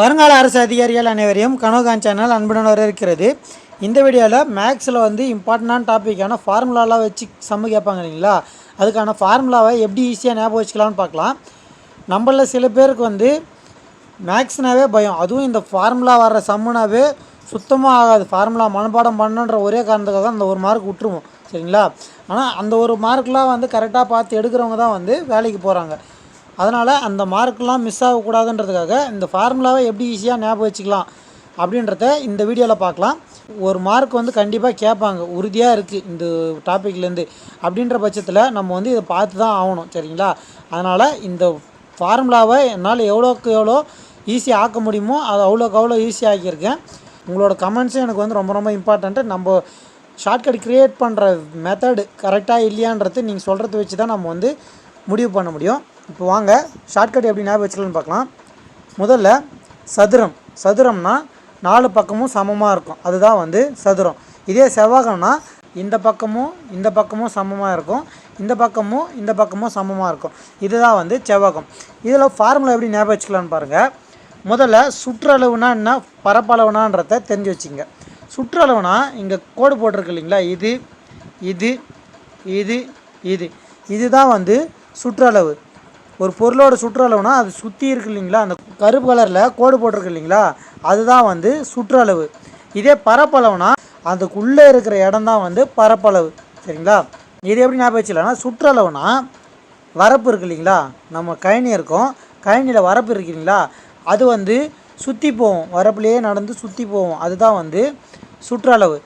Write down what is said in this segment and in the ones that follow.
வருங்கால அரசு அதிகாரிகள் அனைவரையும் கனோகான் சேனல் அன்புடன் வரவேற்கிறது. இந்த வீடியோவில் மேக்ஸில் வந்து இம்பார்ட்டண்டான டாப்பிக்கான ஃபார்முலாலாம் வச்சு சம்மு கேட்பாங்க இல்லைங்களா? அதுக்கான ஃபார்முலாவை எப்படி ஈஸியாக ஞாபகம் வச்சுக்கலாம்னு பார்க்கலாம். நம்மள சில பேருக்கு வந்து மேக்ஸ்னாவே பயம். அதுவும் இந்த ஃபார்முலா வர்ற சம்முனாவே சுத்தமாக ஆகாது. ஃபார்முலா மனப்பாடம் பண்ணுன்ற ஒரே காரணத்துக்காக அந்த ஒரு மார்க் விட்டுருவோம். சரிங்களா? ஆனால் அந்த ஒரு மார்க்லாம் வந்து கரெக்டாக பார்த்து எடுக்கிறவங்க தான் வந்து வேலைக்கு போகிறாங்க அதனால் அந்த மார்க்லாம் மிஸ் ஆகக்கூடாதுன்றதுக்காக இந்த ஃபார்முலாவை எப்படி ஈஸியாக ஞாபகம் வச்சுக்கலாம் அப்படின்றத இந்த வீடியோவில் பார்க்கலாம். ஒரு மார்க் வந்து கண்டிப்பாக கேட்பாங்க. உறுதியாக இருக்குது இந்த டாப்பிக்லேருந்து அப்படின்ற பட்சத்தில் நம்ம வந்து இதை பார்த்து தான் ஆகணும். சரிங்களா? அதனால் இந்த ஃபார்முலாவை என்னால் எவ்வளோக்கு எவ்வளோ ஈஸியாக ஆக்க முடியுமோ அது அவ்வளோக்கு அவ்வளோ ஈஸியாக ஆக்கியிருக்கேன். உங்களோட கமெண்ட்ஸும் எனக்கு வந்து ரொம்ப ரொம்ப இம்பார்ட்டண்ட்டு நம்ம ஷார்ட்கட் க்ரியேட் பண்ணுற மெத்தடு கரெக்டாக இல்லையான்றது நீங்கள் சொல்கிறத வச்சு தான் நம்ம வந்து முடிவு பண்ண முடியும். இப்போ வாங்க ஷார்ட்கட் எப்படி ஞாபகம் வச்சுக்கலாம்னு பார்க்கலாம். முதல்ல சதுரம். சதுரம்னா நாலு பக்கமும் சமமாக இருக்கும். அதுதான் வந்து சதுரம். இதே செவ்வகம்னா இந்த பக்கமும் இந்த பக்கமும் சமமாக இருக்கும். இந்த பக்கமும் இந்த பக்கமும் சமமாக இருக்கும். இதுதான் வந்து செவ்வகம். இதில் ஃபார்முலா எப்படி ஞாபகம் வச்சுக்கலாம்னு பாருங்கள் முதல்ல சுற்றளவுனா என்ன? பரப்பளவுனான்றத தெரிஞ்சு வச்சுங்க சுற்றளவுனா இங்கே கோடு போட்டிருக்கு இல்லைங்களா? இது இது இது இது. இதுதான் வந்து சுற்றளவு. ஒரு பொருளோட சுற்றளவுனா அது சுற்றி இருக்கு இல்லைங்களா? அந்த கருப்பு கலரில் கோடு போட்டிருக்கு இல்லைங்களா? அதுதான் வந்து சுற்றளவு. இதே பரப்பளவுனா அதுக்குள்ளே இருக்கிற இடம் தான் வந்து பரப்பளவு. சரிங்களா? இது எப்படி ஞாபகம் வச்சுக்கலாம்னா சுற்றளவுனா வரப்பு இருக்கு இல்லைங்களா? நம்ம கழனி இருக்கோம். கழனியில் வரப்பு இருக்கு இல்லைங்களா? அது வந்து சுற்றி போகும். வரப்புலேயே நடந்து சுற்றி போகும். அதுதான் வந்து சுற்றளவு.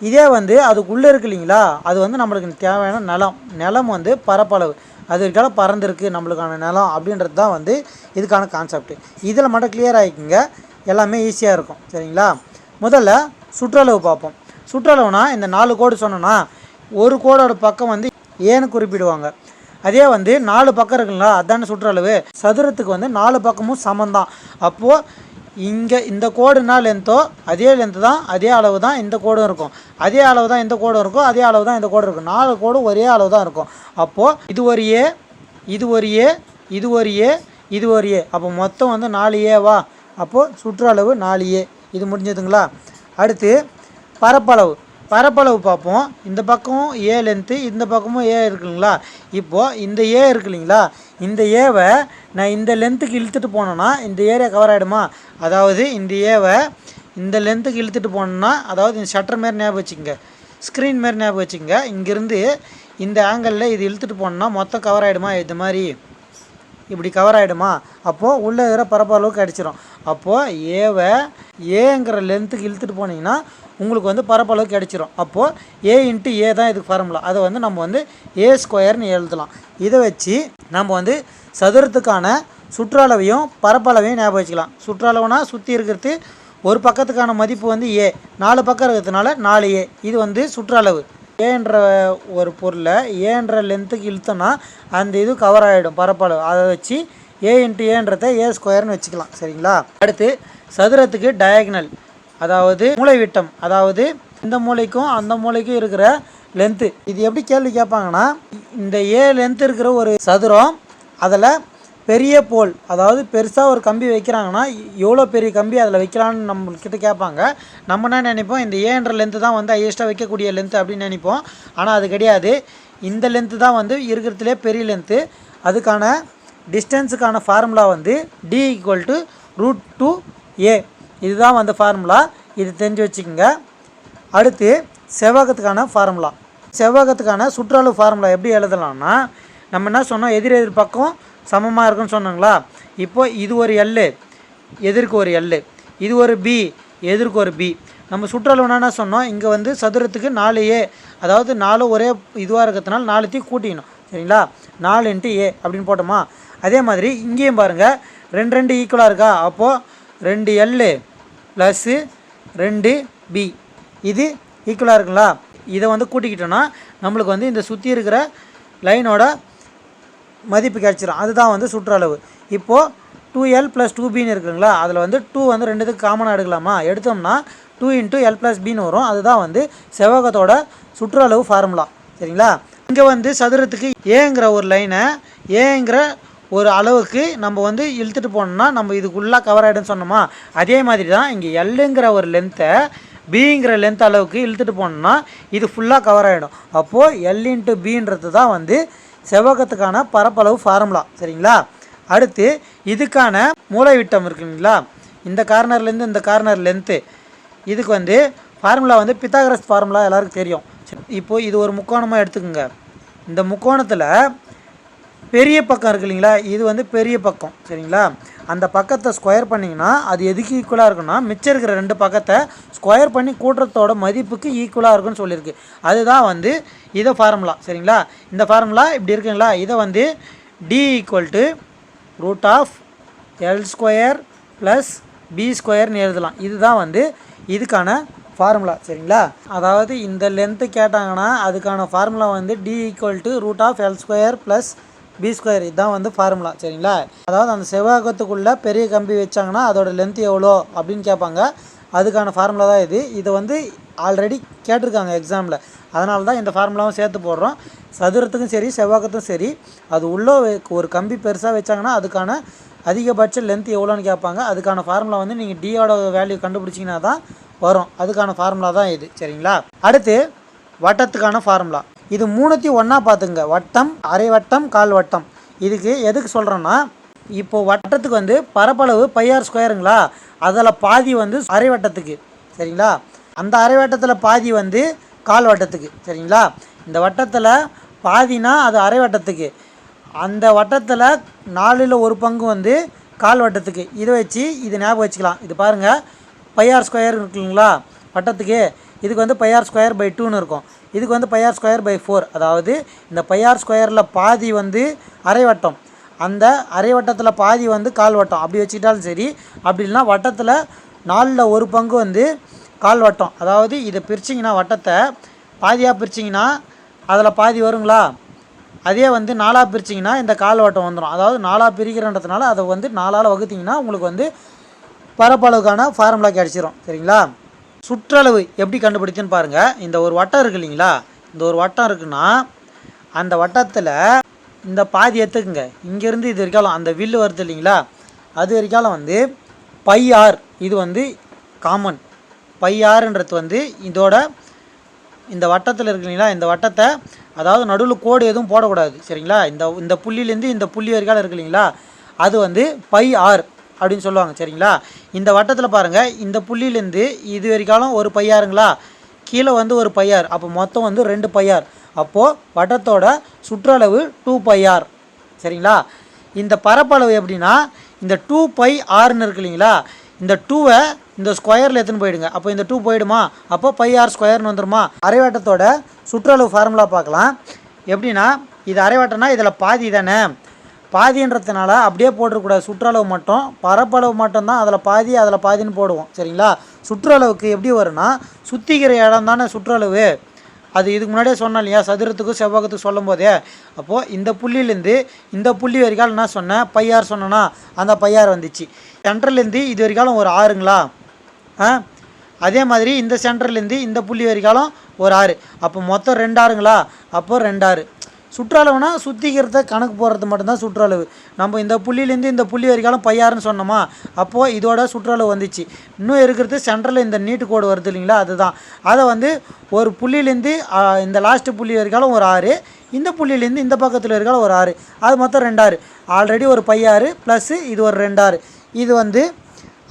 இதே வந்து அதுக்குள்ளே இருக்கு இல்லைங்களா? அது வந்து நம்மளுக்கு தேவையான நிலம். நிலம் வந்து பரப்பளவு. அது இருக்கால பறந்துருக்கு நம்மளுக்கான நிலம் அப்படின்றது தான் வந்து இதுக்கான கான்செப்ட் இதில் மட்டும் கிளியர் ஆகிக்குங்க. எல்லாமே ஈஸியாக இருக்கும். சரிங்களா? முதல்ல சுற்றளவு பார்ப்போம். சுற்றளவுனா இந்த நாலு கோடு சொன்னோன்னா ஒரு கோடோட பக்கம் வந்து ஏன்னு குறிப்பிடுவாங்க. அதே வந்து நாலு பக்கம் இருக்குங்களா அதான சுற்றளவு? சதுரத்துக்கு வந்து நாலு பக்கமும் சமந்தான் அப்போது இங்கே இந்த கோடுனா லென்த்தோ அதே லென்த்து தான் அதே அளவு தான் இந்த கோடும் இருக்கும். அதே அளவு தான் இந்த கோடும் இருக்கும் அதே அளவு தான் இந்த கோடும் இருக்கும். நாலு கோடும் ஒரே அளவு தான் இருக்கும். அப்போது இது ஒரு ஏ இது ஒரு ஏ இது ஒரு ஏ இது ஒரு ஏ அப்போ மொத்தம் வந்து நாலு ஏவா அப்போது சுற்றளவு நாலு ஏ இது முடிஞ்சதுங்களா? அடுத்து பரப்பளவு. பரப்பளவு பார்ப்போம். இந்த பக்கமும் ஏ லென்த்து இந்த பக்கமும் ஏ இருக்குங்களா? இப்போது இந்த ஏ இருக்கு இல்லைங்களா? இந்த ஏவை நான் இந்த லென்த்துக்கு இழுத்துட்டு போனேன்னா இந்த ஏரியா கவர் ஆகிடுமா அதாவது இந்த ஏவை இந்த லென்த்துக்கு இழுத்துட்டு போனோன்னா அதாவது இந்த ஷட்டர் மாரி ஞாபகம் வச்சுக்கோங்க. ஸ்க்ரீன் மாரி ஞாபகம் வச்சுக்கோங்க. இங்கேருந்து இந்த ஆங்கிளில் இது இழுத்துட்டு போனோன்னா மொத்தம் கவர் ஆகிடுமா இது மாதிரி. இப்படி கவர் ஆகிடுமா அப்போது உள்ளே இருக்கிற பரப்பளவுக்கு அடிச்சிடும் அப்போது ஏவை ஏங்கிற லென்த்துக்கு இழுத்துட்டு போனீங்கன்னா உங்களுக்கு வந்து பரப்பளவு கிடச்சிரும். அப்போது ஏ இன்ட்டு ஏ தான் இதுக்கு ஃபார்முலா அதை வந்து நம்ம வந்து ஏ ஸ்கொயர்னு எழுதலாம். இதை வச்சு நம்ம வந்து சதுரத்துக்கான சுற்றளவையும் பரப்பளவையும் ஞாபகம் வச்சுக்கலாம். சுற்றளவுனா சுற்றி இருக்கிறது ஒரு பக்கத்துக்கான மதிப்பு வந்து ஏ நாலு பக்கம் இருக்கிறதுனால நாலு ஏ இது வந்து சுற்றளவு. ஏன்ற ஒரு பொருளை ஏன்ற லென்த்துக்கு இழுத்தோன்னா அந்த இது கவர் ஆகிடும் பரப்பளவு அதை வச்சு ஏ இன்ட்டு ஏன்றத ஏ ஸ்கொயர்னு வச்சுக்கலாம். சரிங்களா? அடுத்து சதுரத்துக்கு டயக்னல் அதாவது மூளை விட்டம் அதாவது இந்த மூளைக்கும் அந்த மூளைக்கும் இருக்கிற லென்த்து இது எப்படி கேள்வி கேட்பாங்கன்னா இந்த ஏ லென்த் இருக்கிற ஒரு சதுரம் அதில் பெரிய போல் அதாவது பெருசாக ஒரு கம்பி வைக்கிறாங்கன்னா எவ்வளோ பெரிய கம்பி அதில் வைக்கலான்னு நம்மக்கிட்ட கேட்பாங்க. நம்ம என்ன நினைப்போம்? இந்த ஏன்ற லென்த்து தான் வந்து ஹையஸ்ட்டாக வைக்கக்கூடிய லென்த்து அப்படின்னு நினைப்போம். ஆனால் அது கிடையாது. இந்த லென்த்து தான் வந்து இருக்கிறதுலே பெரிய லென்த்து அதுக்கான டிஸ்டன்ஸுக்கான ஃபார்முலா வந்து D equal to root two A இதுதான் வந்து ஃபார்முலா இது தெரிஞ்சு வச்சுக்கோங்க. அடுத்து செவ்வகத்துக்கான ஃபார்முலா செவ்வகத்துக்கான சுற்றளவு ஃபார்முலா எப்படி எழுதலாம்னா நம்ம என்ன சொன்னோம்? எதிர் எதிர் பக்கம் சமமாக இருக்குன்னு சொன்னாங்களா இப்போ இது ஒரு எல் எதிர்க்கு ஒரு எல் இது ஒரு பி எதிர்க்கு ஒரு பி நம்ம சுற்றளவுனா என்ன சொன்னோம்? இங்கே வந்து சதுரத்துக்கு நாலு ஏ அதாவது நாலு ஒரே இதுவாக இருக்கிறதுனால நாலுத்தையும் கூட்டிக்கணும். சரிங்களா? நாலு இன்ட்டு ஏ அப்படின்னு போட்டோமா? அதே மாதிரி இங்கேயும் பாருங்கள் ரெண்டு ரெண்டு ஈக்குவலாக இருக்கா? அப்போது ரெண்டு எல்லு ப்ளஸ்ஸு ரெண்டு பி இது ஈக்குவலாக இருக்குங்களா? இதை வந்து கூட்டிக்கிட்டோன்னா நம்மளுக்கு வந்து இந்த சுற்றி இருக்கிற லைனோட மதிப்பு கிடச்சிரும். அதுதான் வந்து சுற்றளவு. இப்போது டூ எல் ப்ளஸ் டூ பின்னு இருக்குங்களா? அதில் வந்து டூ வந்து ரெண்டுத்துக்கு காமனாக எடுக்கலாமா? எடுத்தோம்னா டூ இன்ட்டு எல் ப்ளஸ் பின்னு வரும். அதுதான் வந்து செவ்வகத்தோட சுற்றளவு ஃபார்முலா சரிங்களா? இங்கே வந்து சதுரத்துக்கு ஏங்கிற ஒரு லைனை ஏங்கிற ஒரு அளவுக்கு நம்ம வந்து இழுத்துட்டு போனோம்னா நம்ம இதுக்குள்ளே கவர் ஆகிடும்னு சொன்னோமா? அதே மாதிரி தான் இங்கே எல்லுங்கிற ஒரு லென்த்தை பிங்கிற லென்த் அளவுக்கு இழுத்துட்டு போனோம்னா இது ஃபுல்லாக கவர் ஆகிடும் அப்போது எல் இன்ட்டு பின்றது தான் வந்து செவ்வகத்துக்கான பரப்பளவு ஃபார்முலா சரிங்களா? அடுத்து இதுக்கான மூளைவிட்டம் இருக்குங்களா இந்த கார்னர்லேருந்து இந்த கார்னர் லென்த்து இதுக்கு வந்து ஃபார்முலா வந்து பித்தாகரஸ் ஃபார்முலா எல்லாருக்கும் தெரியும். இப்போது இது ஒரு முக்கோணமாக எடுத்துக்கோங்க. இந்த முக்கோணத்தில் பெரிய பக்கம் இருக்கு இல்லைங்களா? இது வந்து பெரிய பக்கம். சரிங்களா? அந்த பக்கத்தை ஸ்கொயர் பண்ணிங்கன்னா அது எதுக்கு ஈக்குவலாக இருக்குன்னா மிச்சம் இருக்கிற ரெண்டு பக்கத்தை ஸ்கொயர் பண்ணி கூட்டுறதோட மதிப்புக்கு ஈக்குவலாக இருக்குன்னு சொல்லியிருக்கு. அதுதான் வந்து இதை ஃபார்முலா சரிங்களா? இந்த ஃபார்முலா இப்படி இருக்குங்களா? இதை வந்து D equal to root of L square plus B ஸ்கொயர்னு எழுதலாம். இதுதான் வந்து இதுக்கான ஃபார்முலா சரிங்களா? அதாவது இந்த லென்த்து கேட்டாங்கன்னா அதுக்கான ஃபார்முலா வந்து D equal to root of L square plus B square இதுதான் வந்து ஃபார்முலா சரிங்களா? அதாவது அந்த செவ்வகத்துக்குள்ளே பெரிய கம்பி வச்சாங்கன்னா அதோட லென்த் எவ்வளோ அப்படின்னு கேட்பாங்க. அதுக்கான ஃபார்முலா தான் இது. இதை வந்து ஆல்ரெடி கேட்டிருக்காங்க எக்ஸாமில் அதனால தான் இந்த ஃபார்முலாவும் சேர்த்து போடுறோம். சதுரத்துக்கும் சரி செவ்வாக்கத்தும் சரி அது உள்ளே ஒரு கம்பி பெருசாக வச்சாங்கன்னா அதுக்கான அதிகபட்ச லென்த் எவ்வளோன்னு கேட்பாங்க. அதுக்கான ஃபார்முலா வந்து நீங்கள் டியோட வேல்யூ கண்டுபிடிச்சிங்கன்னா தான் வரும். அதுக்கான ஃபார்முலா தான் இது சரிங்களா? அடுத்து வட்டத்துக்கான ஃபார்முலா இது மூணுத்தையும் ஒன்றா பார்த்துங்க. வட்டம் அரை வட்டம் கால் வட்டம் இதுக்கு எதுக்கு சொல்கிறேன்னா இப்போ வட்டத்துக்கு வந்து பரப்பளவு பையார் ஸ்கொயருங்களா அதில் பாதி வந்து அரை வட்டத்துக்கு சரிங்களா? அந்த அரை வட்டத்தில் பாதி வந்து கால் வட்டத்துக்கு சரிங்களா? இந்த வட்டத்தில் பாதினா அது அரை வட்டத்துக்கு அந்த வட்டத்தில் நாலில் ஒரு பங்கு வந்து கால் வட்டத்துக்கு இதை வச்சு இது ஞாபகம் வச்சுக்கலாம். இது பாருங்கள் பையார் ஸ்கொயர் இருக்குங்களா? வட்டத்துக்கு. இதுக்கு வந்து பையார் ஸ்கொயர் பை டூன்னு இருக்கும். இதுக்கு வந்து பையார் ஸ்கொயர் பை ஃபோர் அதாவது இந்த பையார் ஸ்கொயரில் பாதி வந்து அரை வட்டம். அந்த அரை வட்டத்தில் பாதி வந்து கால் வட்டம். அப்படி வச்சுக்கிட்டாலும் சரி அப்படி இல்லைன்னா வட்டத்தில் நாலில் ஒரு பங்கு வந்து கால் வட்டம். அதாவது இதை பிரிச்சிங்கன்னா வட்டத்தை பாதியாக பிரிச்சிங்கன்னா அதில் பாதி வருங்களா? அதே வந்து நாலாக பிரிச்சிங்கன்னா இந்த கால் வட்டம் வந்துடும் அதாவது நாலாக பிரிக்கிறன்றதுனால அதை வந்து நாலால் வகுத்தீங்கன்னா உங்களுக்கு வந்து பரப்பளவுக்கான ஃபார்முலா கிடச்சிரும் சரிங்களா? சுற்றளவு எப்படி கண்டுபிடிச்சுன்னு பாருங்கள் இந்த ஒரு வட்டம் இருக்கு இல்லைங்களா? இந்த ஒரு வட்டம் இருக்குன்னா அந்த வட்டத்தில் இந்த பாதி எடுத்துக்குங்க. இங்கேருந்து இது வரைக்கும் அந்த வில்லு வருது இல்லைங்களா? அது வரைக்காலும் வந்து பை ஆர் இது வந்து காமன் பை ஆறுன்றது வந்து இதோட இந்த வட்டத்தில் இருக்கு இல்லைங்களா? இந்த வட்டத்தை அதாவது நடுவில் கோடு எதுவும் போடக்கூடாது. சரிங்களா? இந்த இந்த புள்ளியிலேருந்து இந்த புள்ளி வரைக்காலும் இருக்கு இல்லைங்களா? அது வந்து பை ஆர் அப்படின்னு சொல்லுவாங்க சரிங்களா? இந்த வட்டத்தில் பாருங்கள் இந்த புள்ளியிலேருந்து இது வரைக்காலும் ஒரு பையாருங்களா? கீழே வந்து ஒரு பையார் அப்போ மொத்தம் வந்து ரெண்டு பையார். அப்போது வட்டத்தோட சுற்றளவு டூ பையார் சரிங்களா? இந்த பரப்பளவு எப்படின்னா இந்த டூ பை ஆறுன்னு இருக்கு இல்லைங்களா? இந்த டூவை இந்த ஸ்கொயரில் எடுத்துன்னு போயிடுங்க. அப்போ இந்த டூ போயிடுமா? அப்போ பை ஆர் ஸ்கொயர்னு வந்துடுமா அரைவட்டத்தோட சுற்றளவு ஃபார்முலா பார்க்கலாம். எப்படின்னா இது அரைவட்டம்னா இதில் பாதி தானே? பாதின்றதுனால அப்படியே போட்டுறக்கூடாது சுற்றளவு மட்டும். பரப்பளவு மட்டும்தான் அதில் பாதி அதில் பாதின்னு போடுவோம். சரிங்களா? சுற்றளவுக்கு எப்படி வரும்னா சுற்றிக்கிற இடம் தானே சுற்றளவு. அது இதுக்கு முன்னாடியே சொன்னேன் இல்லையா? சதுரத்துக்கும் செவ்வகத்துக்கும் சொல்லும் போதே அப்போது இந்த புள்ளியிலேருந்து இந்த புள்ளி வரைக்கால் என்ன சொன்னேன்? பையார் சொன்னேன்னா அந்த பையார் வந்துச்சு. சென்ட்ரலேருந்து இது வரைக்காலும் ஒரு ஆறுங்களா? ஆ? அதே மாதிரி இந்த சென்டர்லேருந்து இந்த புள்ளி வரைக்காலும் ஒரு ஆறு. அப்போ மொத்தம் ரெண்டு ஆறுங்களா? அப்போ ரெண்டு ஆறு. சுற்றளவுனா சுத்திக்கிறத கணக்கு போடுறது மட்டும்தான் சுற்றளவு. நம்ம இந்த புள்ளியிலேருந்து இந்த புள்ளி வரைக்காலும் பையாருன்னு சொன்னோமா? அப்போது இதோட சுற்றளவு வந்துச்சு. இன்னும் இருக்கிறது சென்ட்ரலில் இந்த நீட்டு கோடு வருது இல்லைங்களா? அதுதான். அதை வந்து ஒரு புள்ளியிலேருந்து இந்த லாஸ்ட்டு புள்ளி வரைக்காலும் ஒரு ஆறு இந்த புள்ளியிலேருந்து இந்த பக்கத்தில் இருக்காலும் ஒரு ஆறு. அது மொத்தம் ரெண்டாறு. ஆல்ரெடி ஒரு பையாறு ப்ளஸ்ஸு இது ஒரு ரெண்டாறு. இது வந்து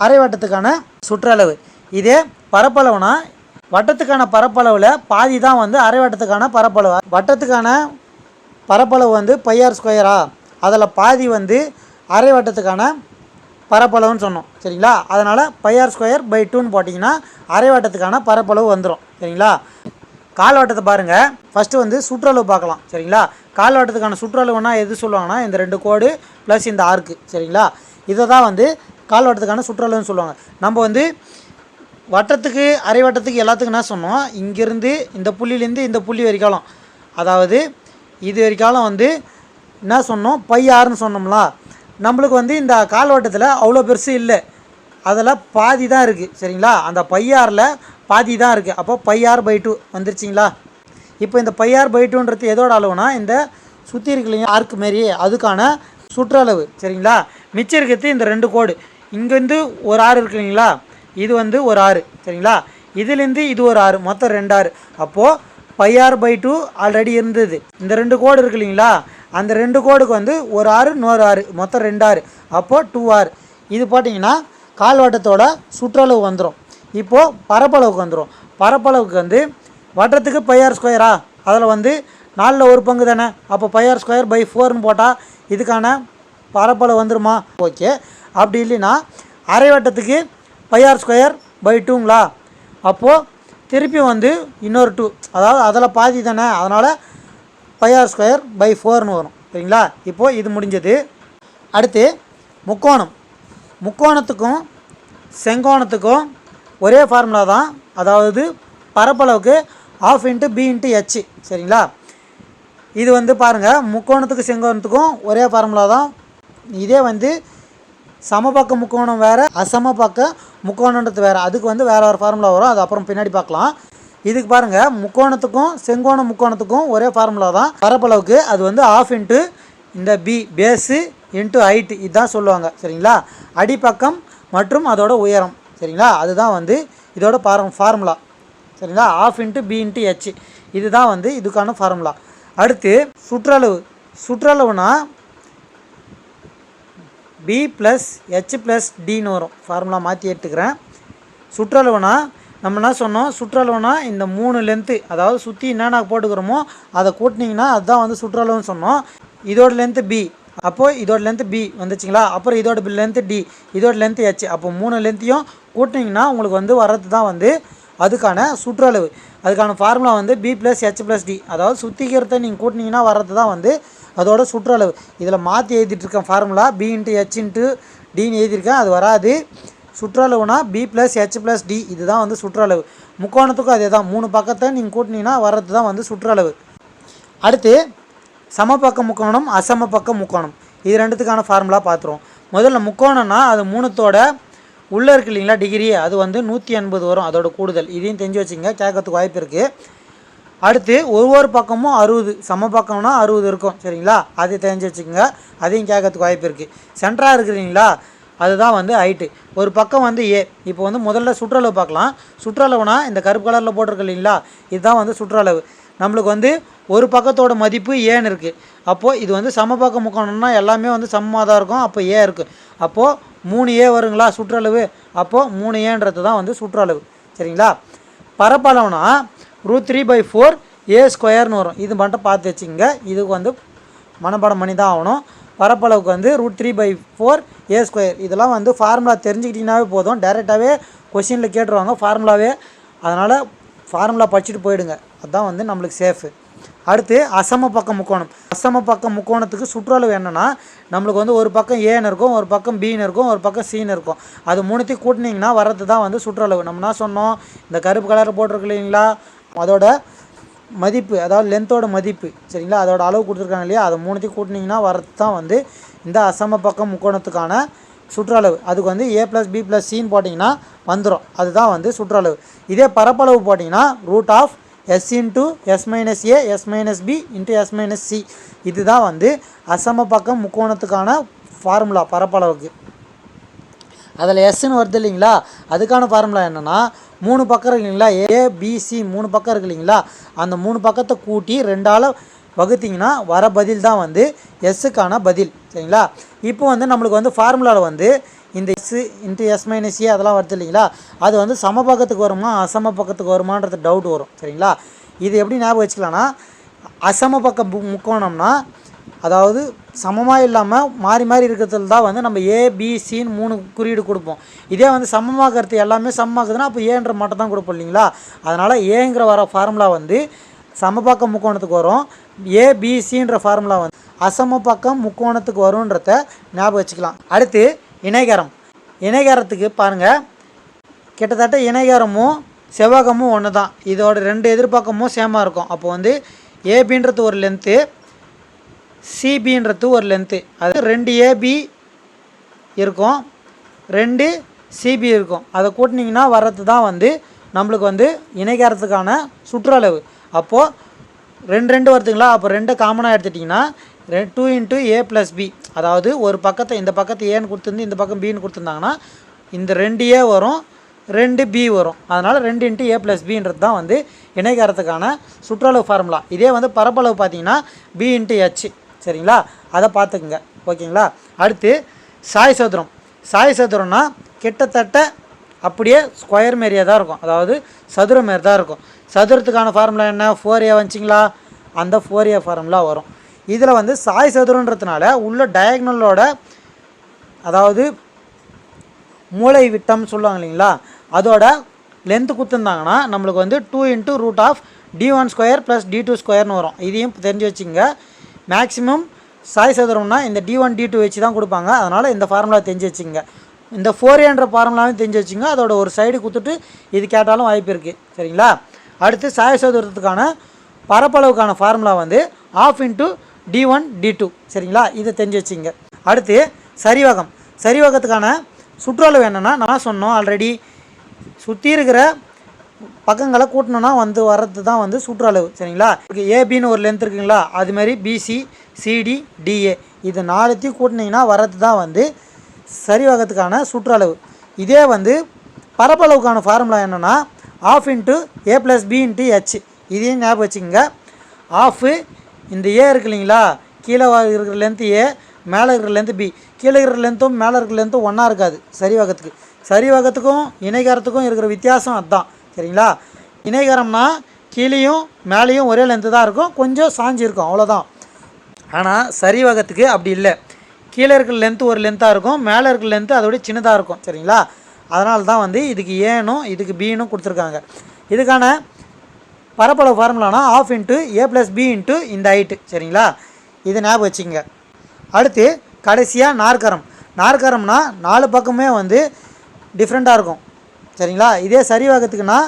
அரை வட்டத்துக்கான சுற்றளவு. இதே பரப்பளவுனா வட்டத்துக்கான பரப்பளவில் பாதி தான் வந்து அரை வட்டத்துக்கான பரப்பளவு. வட்டத்துக்கான பரப்பளவு வந்து பையார் ஸ்கொயரா அதில் பாதி வந்து அரை வட்டத்துக்கான பரப்பளவுன்னு சொன்னோம். சரிங்களா? அதனால் பையார் ஸ்கொயர் பை டூன்னு போட்டிங்கன்னா அரை வட்டத்துக்கான பரப்பளவு வந்துடும் சரிங்களா? கால் வட்டத்தை பாருங்கள் ஃபஸ்ட்டு வந்து சுற்றளவு பார்க்கலாம். சரிங்களா? கால் வட்டத்துக்கான சுற்றளவுனா எது சொல்லுவாங்கன்னா இந்த ரெண்டு கோடு ப்ளஸ் இந்த ஆர்க்கு சரிங்களா? இதை தான் வந்து கால் வட்டத்துக்கான சுற்றளவுன்னு சொல்லுவாங்க. நம்ம வந்து வட்டத்துக்கு அரை வட்டத்துக்கு எல்லாத்துக்கும் என்ன சொன்னோம். இங்கேருந்து இந்த புள்ளியிலேருந்து இந்த புள்ளி வரைக்காலும் அதாவது இது வரைக்காலும் வந்து என்ன சொன்னோம்? பை ஆறுன்னு சொன்னோம்ல. நம்மளுக்கு வந்து இந்த கால்வட்டத்தில் அவ்வளோ பெருசு இல்லை. அதில் பாதி தான் இருக்குது சரிங்களா? அந்த பையாரில் பாதி தான் இருக்குது அப்போ பையார் பை டூ வந்துருச்சிங்களா? இப்போ இந்த பையார் பை டூன்றது எதோட அளவுனா இந்த சுற்றி இருக்கலையும் ஆர்க் ஆர்க்கு மாரி அதுக்கான சுற்றளவு. சரிங்களா? மிச்சம் இருக்கிறது இந்த ரெண்டு கோடு. இங்கேருந்து ஒரு ஆறு இருக்கு இல்லைங்களா? இது வந்து ஒரு ஆறு. சரிங்களா? இதுலேருந்து இது ஒரு ஆறு. மொத்தம் ரெண்டு ஆறு. அப்போது பையார் பை டூ ஆல்ரெடி இருந்தது. இந்த ரெண்டு கோடு இருக்கு இல்லைங்களா? அந்த ரெண்டு கோடுக்கு வந்து ஒரு ஆறு இன்னொரு ஆறு மொத்தம் ரெண்டு ஆறு அப்போது டூ ஆறு இது போட்டிங்கன்னா கால்வட்டத்தோட சுற்றளவு வந்துடும் இப்போது பரப்பளவுக்கு வந்துடும் பரப்பளவுக்கு வந்து வட்டத்துக்கு பையார் ஸ்கொயரா அதில் வந்து நாலில் ஒரு பங்கு தானே? அப்போ பையார் ஸ்கொயர் பை ஃபோர்னு போட்டால் இதுக்கான பரப்பளவு வந்துருமா? ஓகே. அப்படி இல்லைன்னா அரை வட்டத்துக்கு பையார் ஸ்கொயர் பை டூங்களா அப்போது திருப்பி வந்து இன்னொரு டூ அதாவது அதில் பாதி தானே? அதனால் பையார் ஸ்கொயர் பை ஃபோர்னு வரும். சரிங்களா? இப்போது இது முடிஞ்சது. அடுத்து முக்கோணம். முக்கோணத்துக்கும் செங்கோணத்துக்கும் ஒரே ஃபார்முலா தான். அதாவது பரப்பளவுக்கு half into B into H சரிங்களா? இது வந்து பாருங்கள் முக்கோணத்துக்கு செங்கோணத்துக்கும் ஒரே ஃபார்முலா தான். இதே வந்து சமபக்க முக்கோணம் வேறு அசமபக்க முக்கோணன்றது வேறு. அதுக்கு வந்து வேறு ஒரு ஃபார்முலா வரும். அது அப்புறம் பின்னாடி பார்க்கலாம். இதுக்கு பாருங்கள் முக்கோணத்துக்கும் செங்கோண முக்கோணத்துக்கும் ஒரே ஃபார்முலா தான். பரப்பளவுக்கு அது வந்து ஆஃப் இன்ட்டு இந்த பி பேஸு இன்ட்டு ஹைட்டு இதுதான் சொல்லுவாங்க. சரிங்களா? அடிப்பக்கம் மற்றும் அதோட உயரம். சரிங்களா? அதுதான் வந்து இதோட பாரம் ஃபார்முலா சரிங்களா? Half into B into H இதுதான் வந்து இதுக்கான ஃபார்முலா அடுத்து சுற்றளவு. சுற்றளவுனா பி ப்ளஸ் ஹெச் ப்ளஸ் டின்னு வரும். ஃபார்முலா மாற்றி எடுத்துக்கிறேன். சுற்றளவுனா நம்ம என்ன சொன்னோம்? சுற்றளவுனா இந்த மூணு லென்த்து அதாவது சுற்றி என்னென்ன போட்டுக்கிறோமோ அதை கூட்டினீங்கன்னா அதுதான் வந்து சுற்றளவுன்னு சொன்னோம். இதோட லென்த்து பி அப்போது இதோட லென்த்து பி வந்துச்சுங்களா? அப்புறம் இதோட லென்த்து டி இதோட லென்த்து ஹெச் அப்போ மூணு லென்த்தையும் கூட்டினீங்கன்னா உங்களுக்கு வந்து வர்றது தான் வந்து அதுக்கான சுற்றளவு. அதுக்கான ஃபார்முலா வந்து B plus H plus D அதாவது சுத்திக்கிறத நீங்கள் கூட்டினீங்கன்னா வர்றது தான் வந்து அதோட சுற்றளவு. இதில் மாற்றி எழுதிட்டுருக்கேன் formula B into H into டின்னு எழுதியிருக்கேன். அது வராது. சுற்றளவுனா B plus H plus D இதுதான் வந்து சுற்றளவு. முக்கோணத்துக்கும் அதே தான் மூணு பக்கத்தை நீங்கள் கூட்டினீங்கன்னா வர்றது தான் வந்து சுற்றளவு. அடுத்து சமபக்க முக்கோணம் அசமபக்க முக்கோணம். இது ரெண்டுத்துக்கான ஃபார்முலா பார்த்துருவோம். முதல்ல முக்கோணம்னா அது மூணுத்தோட உள்ளே இருக்கு இல்லைங்களா டிகிரி அது வந்து நூற்றி எண்பது வரும் அதோட கூடுதல். இதையும் தெரிஞ்சு வச்சுங்க கேட்கறதுக்கு வாய்ப்பு இருக்குது அடுத்து ஒவ்வொரு பக்கமும் அறுபது சம பக்கம்னா அறுபது இருக்கும் சரிங்களா? அதை தெரிஞ்சு வச்சுக்கோங்க அதையும் கேட்கறதுக்கு வாய்ப்பு இருக்குது சென்டராக இருக்கிறீங்களா அதுதான் வந்து ஹைட்டு ஒரு பக்கம் வந்து ஏ இப்போ வந்து முதல்ல சுற்றளவு பார்க்கலாம். சுற்றளவுனா இந்த கருப்பு கலரில் போட்டிருக்கு இல்லைங்களா? இதுதான் வந்து சுற்றளவு. நம்மளுக்கு வந்து ஒரு பக்கத்தோட மதிப்பு ஏன்னு இருக்குது அப்போது இது வந்து சமபக்க முக்கோணம்னா எல்லாமே வந்து சமமாக தான் இருக்கும். அப்போ ஏ இருக்குது அப்போது மூணு ஏ வருங்களா? சுற்றளவு. அப்போது மூணு ஏன்றது தான் வந்து சுற்றளவு. சரிங்களா? பரப்பளவுனா root three by four A ஸ்கொயர்னு வரும். இது மட்டும் பார்த்து வச்சுங்க இதுக்கு வந்து மனப்பாடம் பண்ணி தான் ஆகணும். பரப்பளவுக்கு வந்து root three by four A square. இதெல்லாம் வந்து ஃபார்முலா தெரிஞ்சுக்கிட்டிங்கனாவே போதும். டேரெக்டாகவே கொஷினில் கேட்டுருவாங்க ஃபார்முலாவே. அதனால் ஃபார்முலா படிச்சுட்டு போயிடுங்க. அதுதான் வந்து நம்மளுக்கு சேஃபு அடுத்து அசம பக்கம் முக்கோணம். அசம பக்கம் முக்கோணத்துக்கு சுற்றளவு என்னென்னா நம்மளுக்கு வந்து ஒரு பக்கம் ஏன்னு இருக்கும் ஒரு பக்கம் பின்னு இருக்கும் ஒரு பக்கம் சீன்னு இருக்கும். அது மூணுத்தையும் கூட்டினீங்கன்னா வர்றது தான் வந்து சுற்றளவு. நம்ம என்ன சொன்னோம்? இந்த கருப்பு கலர் போட்டிருக்கு இல்லைங்களா? அதோட மதிப்பு அதாவது லென்த்தோட மதிப்பு சரிங்களா? அதோட அளவு கொடுத்துருக்காங்க இல்லையா? அதை மூணுத்தையும் கூட்டினீங்கன்னா வர்றது தான் வந்து இந்த அசம பக்கம் முக்கோணத்துக்கான சுற்றளவு. அதுக்கு வந்து ஏ ப்ளஸ் பி ப்ளஸ் சின்னு போட்டிங்கன்னா வந்துடும் அதுதான் வந்து சுற்றளவு. இதே பரப்பளவு போட்டிங்கன்னா root of S into S minus A S minus B into S minus C இதுதான் வந்து அசம பக்கம் முக்கோணத்துக்கான ஃபார்முலா பரப்பளவுக்கு. அதில் எஸ்ன்னு வருது இல்லைங்களா? அதுக்கான ஃபார்முலா என்னென்னா மூணு பக்கம் இருக்கு இல்லைங்களா? ஏபிசி மூணு பக்கம் இருக்கு இல்லைங்களா? அந்த மூணு பக்கத்தை கூட்டி ரெண்டால் வகுத்தீங்கன்னா வர பதில் தான் வந்து எஸ்ஸுக்கான பதில் சரிங்களா? இப்போ வந்து நம்மளுக்கு வந்து ஃபார்முலாவில் வந்து இந்த S into S minus A அதெல்லாம் வருது இல்லைங்களா? அது வந்து சம பக்கத்துக்கு வருமா அசம பக்கத்துக்கு வருமான்றது டவுட் வரும் சரிங்களா? இது எப்படி ஞாபகம் வச்சுக்கலாம்னா அசம பக்க முக்கோணம்னா அதாவது சமமாக இல்லாமல் மாறி மாறி இருக்கிறதுல தான் வந்து நம்ம ஏபிசின்னு மூணு குறியீடு கொடுப்போம். இதே வந்து சமமாகிறது எல்லாமே சமமாக்குதுன்னா அப்போ ஏன்ற மட்டும் தான் கொடுப்போம் இல்லைங்களா? அதனால் ஏங்கிற வர ஃபார்முலா வந்து சமபக்க முக்கோணத்துக்கு வரும் ஏபிசின்ற ஃபார்முலா வந்து அசம பக்கம் முக்கோணத்துக்கு வரும்ன்றத ஞாபகம் வச்சுக்கலாம். அடுத்து இணைகரம். இணைகரத்துக்கு பாருங்கள் கிட்டத்தட்ட இணைகரமும் செவ்வகமும் ஒன்று தான் இதோட ரெண்டு எதிர்பக்கமும் சேமாக இருக்கும். அப்போ வந்து ஏபின்றது ஒரு லென்த்து சிபின்றது ஒரு லென்த்து அது ரெண்டு ஏபி இருக்கும். ரெண்டு சிபி இருக்கும். அதை கூட்டினீங்கன்னா வர்றது தான் வந்து நம்மளுக்கு வந்து இணைக்கிறதுக்கான சுற்றளவு. அப்போது ரெண்டு ரெண்டு வருதுங்களா? அப்போ ரெண்டு காமனாக எடுத்துட்டிங்கன்னா two into A plus B அதாவது ஒரு பக்கத்தை இந்த பக்கத்தை ஏன்னு கொடுத்துருந்து இந்த பக்கம் பின்னு கொடுத்துருந்தாங்கன்னா இந்த ரெண்டு ஏ வரும் ரெண்டு பி வரும். அதனால் ரெண்டு இன்ட்டு ஏ ப்ளஸ் பின்றது தான் வந்து இணைக்காரத்துக்கான சுற்றளவு ஃபார்முலா இதே வந்து பரப்பளவு பார்த்தீங்கன்னா பி இன்ட்டு ஹெச் சரிங்களா? அதை பார்த்துக்குங்க. ஓகேங்களா? அடுத்து சாய் சதுரம். சாய் சதுரம்னா கிட்டத்தட்ட அப்படியே ஸ்கொயர் மாரியே தான் இருக்கும். அதாவது சதுரம் மாரி தான் இருக்கும். சதுரத்துக்கான ஃபார்முலா என்ன? ஃபோர் ஏ வந்துச்சிங்களா அந்த ஃபோர் ஏ ஃபார்முலா வரும். இதில் வந்து சாய் சதுரன்றதுனால உள்ள டயக்னலோட அதாவது மூளை விட்டம் சொல்லுவாங்க இல்லைங்களா? அதோட லென்த்து கொடுத்துருந்தாங்கன்னா நம்மளுக்கு வந்து two into root of D one square plus D two ஸ்கொயர்னு வரும். இதையும் தெரிஞ்சு வச்சுங்க மேக்ஸிமம் சாய் சதுரம்னா இந்த டி ஒன் டி டூ வச்சு தான் கொடுப்பாங்க. அதனால் இந்த ஃபார்முலா தெரிஞ்சு வச்சுங்க இந்த ஃபோர் என்ற ஃபார்முலாவும் தெரிஞ்சு வச்சுங்க அதோட ஒரு சைடு கொடுத்துட்டு இது கேட்டாலும் வாய்ப்பு இருக்குது சரிங்களா? அடுத்து சாய் சதுரத்துக்கான பரப்பளவுக்கான ஃபார்முலா வந்து half into D one D two சரிங்களா? இதை தெரிஞ்சு வச்சுங்க. அடுத்து சரிவகம். சரிவகத்துக்கான சுற்றளவு என்னென்னா நான் சொன்னோம் ஆல்ரெடி சுற்றி இருக்கிற பக்கங்களை கூட்டணும்னா வந்து வர்றது தான் வந்து சுற்றளவு சரிங்களா? ஏபின்னு ஒரு லென்த் இருக்குங்களா? அதுமாரி பிசி சிடி டிஏ இது நாலுத்தையும் கூட்டினீங்கன்னா வர்றது தான் வந்து சரிவகத்துக்கான சுற்றளவு இதே வந்து பரப்பளவுக்கான ஃபார்முலா என்னென்னா half into A plus B into H இதையும் ஞாபகம் வச்சுக்கோங்க. ஆஃபு இந்த ஏ இருக்கு இல்லைங்களா? கீழே இருக்கிற லென்த்து ஏ மேலே இருக்கிற லென்த்து பி கீழே இருக்கிற லென்த்தும் மேலே இருக்கிற லென்த்தும் ஒன்றா இருக்காது. சரிவகத்துக்கு சரிவகத்துக்கும் இணைகாரத்துக்கும் இருக்கிற வித்தியாசம் அதுதான் சரிங்களா? இணைகாரம்னா கீழேயும் மேலேயும் ஒரே லென்த்து தான் இருக்கும். கொஞ்சம் சாஞ்சி இருக்கும். அவ்வளோதான் ஆனால் சரிவகத்துக்கு அப்படி இல்லை. கீழே இருக்கிற லென்த்து ஒரு லென்த்தாக இருக்கும். மேலே இருக்கிற லென்த்து அதோட சின்னதாக இருக்கும். சரிங்களா? அதனால தான் வந்து இதுக்கு ஏனும் இதுக்கு பின்னும் கொடுத்துருக்காங்க. இதுக்கான பரப்பளவு ஃபார்முலானா half into A plus B into இந்த ஹைட்டு சரிங்களா? இது ஞாபகம் வச்சுங்க அடுத்து கடைசியாக நாற்கரம். நாற்கரம்னா நாலு பக்கமே வந்து டிஃப்ரெண்ட்டாக இருக்கும். சரிங்களா? இதே சரிவாகத்துக்குன்னா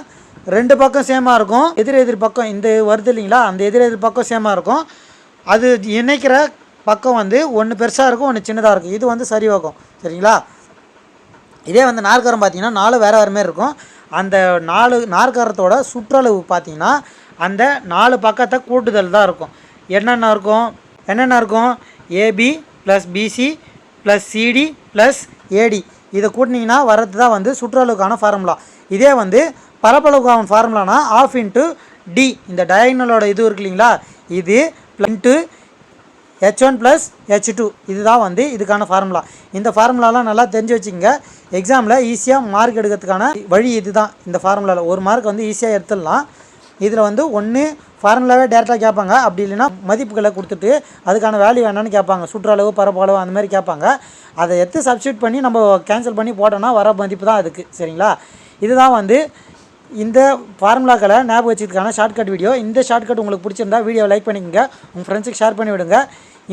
ரெண்டு பக்கம் சேமாக இருக்கும். எதிர் எதிர் பக்கம் இந்த வருது இல்லைங்களா? அந்த எதிர் எதிர் பக்கம் சேமாக இருக்கும். அது இணைக்கிற பக்கம் வந்து ஒன்று பெருசாக இருக்கும் ஒன்று சின்னதாக இருக்கும். இது வந்து சரிவாகும். சரிங்களா? இதே வந்து நாற்கரம் பார்த்தீங்கன்னா நாலு வேறு வேறு மாதிரி இருக்கும். அந்த நாலு நாற்கரத்தோட சுற்றளவு பார்த்தீங்கன்னா அந்த நாலு பக்கத்தை கூட்டுதல் தான் இருக்கும். என்னென்ன இருக்கும்? என்னென்ன இருக்கும்? AB plus BC plus CD plus AD இதை கூட்டினீங்கன்னா வர்றது தான் வந்து சுற்றளவுக்கான ஃபார்முலா இதே வந்து பரப்பளவுக்கான ஃபார்முலானா ஆஃப் இன்ட்டு டி இந்த டயக்னலோட இது இருக்கு இல்லைங்களா? இது into H one plus H two இதுதான் வந்து இதுக்கான ஃபார்முலா இந்த ஃபார்முலாலாம் நல்லா தெரிஞ்சு வச்சுக்கோங்க. எக்ஸாமில் ஈஸியாக மார்க் எடுக்கிறதுக்கான வழி இதுதான். இந்த ஃபார்முலாவில் ஒரு மார்க் வந்து ஈஸியாக எடுத்துடலாம். இதில் வந்து ஒன்று ஃபார்முலாவே டேரெக்டாக கேட்பாங்க. அப்படி இல்லைன்னா மதிப்புகளை கொடுத்துட்டு அதுக்கான வேல்யூ என்னன்னு கேட்பாங்க. சுற்றளவு பரப்பளவு அந்த மாதிரி கேட்பாங்க. அதை எடுத்து சப்ஸ்டியூட் பண்ணி நம்ம கேன்சல் பண்ணி போட்டோன்னா வர மதிப்பு தான் அதுக்கு. சரிங்களா? இதுதான் வந்து இந்த ஃபார்முலாக்களை ஞாபகம் வச்சதுக்கான ஷார்ட்கட் வீடியோ இந்த ஷார்ட்கட் உங்களுக்கு பிடிச்சிருந்தா வீடியோவை லைக் பண்ணிக்கங்க. உங்கள் ஃப்ரெண்ட்ஸுக்கு ஷேர் பண்ணி விடுங்க.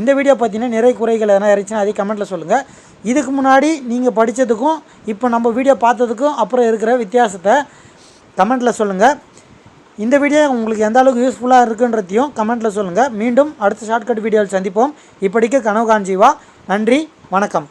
இந்த வீடியோ பார்த்தீங்கன்னா நிறைய குறைகள் எதனா இருந்துச்சுன்னா அதே கமெண்ட்டில் சொல்லுங்கள் இதுக்கு முன்னாடி நீங்கள் படித்ததுக்கும் இப்போ நம்ம வீடியோ பார்த்ததுக்கும் அப்புறம் இருக்கிற வித்தியாசத்தை கமெண்ட்டில் சொல்லுங்கள் இந்த வீடியோ உங்களுக்கு எந்த அளவுக்கு யூஸ்ஃபுல்லாக இருக்குன்றதையும் கமெண்ட்டில் சொல்லுங்கள் மீண்டும் அடுத்த ஷார்ட்கட் வீடியோவில் சந்திப்போம். இப்படிக்கு கனவு காஞ்சிவா நன்றி வணக்கம்.